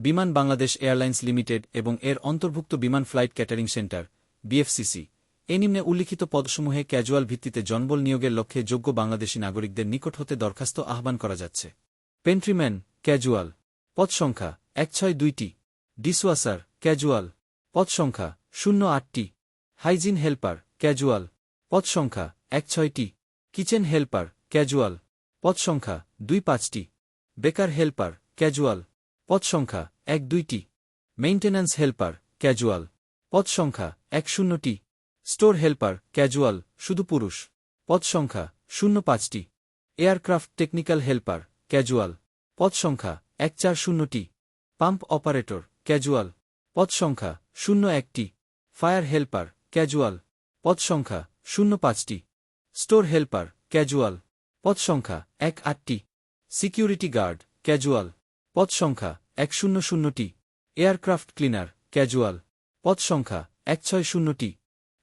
বিমান Bangladesh airlines limited এবং এর অন্তর্ভুক্ত Biman flight catering centre, BFCC. এ নিম্নে উল্লিখিত পদসমূহে ক্যাজুয়াল ভিত্তিতে জনবল নিয়োগের লক্ষ্যে যোগ্য বাংলাদেশী নাগরিকদের নিকট হতে দরখাস্ত আহ্বান করা যাচ্ছে। পেন্ট্রিম্যান ক্যাজুয়াল পদ সংখ্যা এক ছয় দুইটি। ডিসওয়াসার ক্যাজুয়াল পদ সংখ্যা শূন্য আটটি। হাইজিন হেল্পার ক্যাজুয়াল পদ সংখ্যা এক ছয়টি। কিচেন হেল্পার ক্যাজুয়াল পদ সংখ্যা দুই পাঁচটি। বেকার হেল্পার ক্যাজুয়াল পদ সংখ্যা এক দুইটি। মেইনটেন্যান্স হেল্পার ক্যাজুয়াল পদ সংখ্যা এক শূন্যটি। স্টোর হেল্পার ক্যাজুয়াল শুধু পুরুষ। পদ সংখ্যা শূন্য পাঁচটি। এয়ারক্রাফট টেকনিক্যাল হেল্পার ক্যাজুয়াল পদ সংখ্যা এক চার শূন্যটি। পাম্প অপারেটর ক্যাজুয়াল পদ সংখ্যা শূন্য একটি। ফায়ার হেল্পার ক্যাজুয়াল পদ সংখ্যা শূন্য পাঁচটি। স্টোর হেল্পার ক্যাজুয়াল পদ সংখ্যা এক আটটি। সিকিউরিটি গার্ড ক্যাজুয়াল পদ সংখ্যা এক শূন্য শূন্যটি। Aircraft cleaner, casual. পদ সংখ্যা এক ছয় শূন্যটি।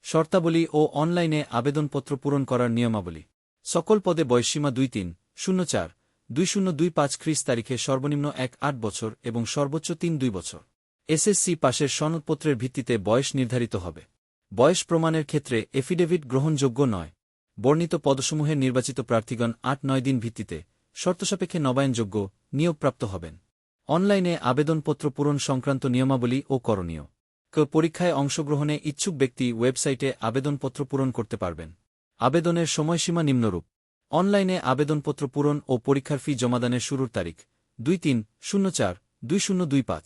শর্তাবলী ও অনলাইনে আবেদনপত্র পূরণ করার নিয়মাবলী। সকল পদে বয়সীমা দুই তিন, শূন্য চার, দুই শূন্য দুই পাঁচ খ্রিস তারিখে সর্বনিম্ন এক আট বছর এবং সর্বোচ্চ তিন দুই বছর। এসএসসি পাশের সনদপত্রের ভিত্তিতে বয়স নির্ধারিত হবে। বয়স প্রমাণের ক্ষেত্রে এফিডেভিট গ্রহণযোগ্য নয়। বর্ণিত পদসমূহের নির্বাচিত প্রার্থীগণ আট নয় দিন ভিত্তিতে শর্তসাপেক্ষে নবায়নযোগ্য নিয়োগপ্রাপ্ত হবেন। অনলাইনে আবেদনপত্র পূরণ সংক্রান্ত নিয়মাবলী ও করণীয়। পরীক্ষায় অংশগ্রহণে ইচ্ছুক ব্যক্তি ওয়েবসাইটে আবেদনপত্র পূরণ করতে পারবেন। আবেদনের সময়সীমা নিম্নরূপ। অনলাইনে আবেদনপত্র পূরণ ও পরীক্ষার ফি জমাদানের শুরুর তারিখ দুই তিন শূন্য চার দুই শূন্য দুই পাঁচ।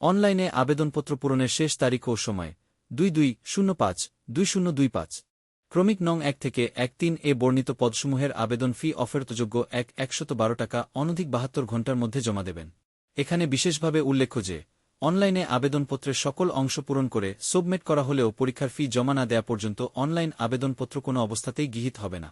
অনলাইনে আবেদনপত্র পূরণের শেষ তারিখ ও সময় দুই দুই শূন্য পাঁচ দুই শূন্য দুই পাঁচ। ক্রমিক নং এক থেকে এক তিন এ বর্ণিত পদসমূহের আবেদন ফি অফেরতযোগ্য এক একশত বারো টাকা, অনধিক বাহাত্তর ঘণ্টার মধ্যে জমা দেবেন। এখানে বিশেষভাবে উল্লেখ্য যে, অনলাইনে আবেদনপত্রের সকল অংশ পূরণ করে সাবমিট করা হলেও পরীক্ষার ফি জমা না দেয়া পর্যন্ত অনলাইন আবেদনপত্র কোনো অবস্থাতেই গৃহীত হবে না।